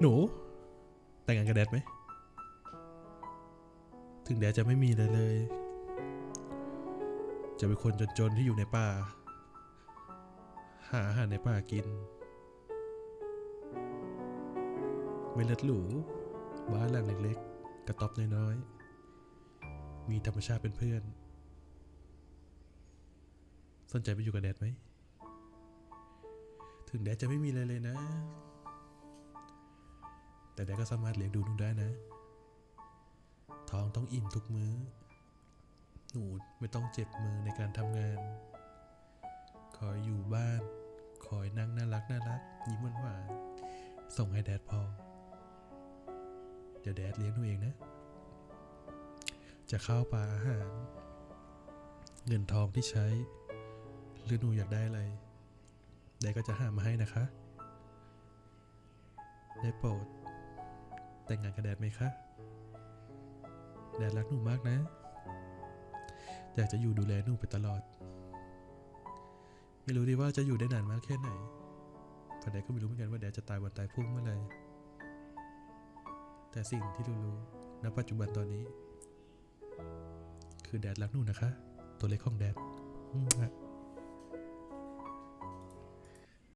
หนู แต่งงานกับแดดไหม ถึงแดดจะไม่มีเลยเลย จะเป็นคนจนๆที่อยู่ในป่า หาอาหารในป่ากิน ไม่เลิศหรู บ้านหลังเล็กๆ กระต๊อบน้อยๆ มีธรรมชาติเป็นเพื่อน สนใจไปอยู่กับแดดไหม ถึงแดดจะไม่มีอะไรเลยนะ แต่แดดก็สามารถเลี้ยงดูหนูได้นะ ท้องต้องอิ่มทุกมื้อ หนูไม่ต้องเจ็บมือในการทำงาน คอยอยู่บ้าน คอยนั่งน่ารักน่ารัก ยิ้มหวานๆส่งให้แดดพอ เดี๋ยวแดดเลี้ยงหนูเองนะ จะข้าวปลาอาหาร เงินทองที่ใช้ หรือหนูอยากได้อะไรแดดก็จะหามาให้นะคะ ได้โปรด แต่งงานกับแดดไหมคะ แดดรักหนูมากนะ อยากจะอยู่ดูแลหนูไปตลอด ไม่รู้ดีว่าจะอยู่ได้นานมากแค่ไหนเพราะแดดก็ไม่รู้เหมือนกันว่าแดดจะตายวันตายพรุ่งเมื่อไหร่แต่สิ่งที่รู้ๆณปัจจุบันตอนนี้ คือแดดรักหนูนะคะ ตัวเล็กของแดดอืมฮะ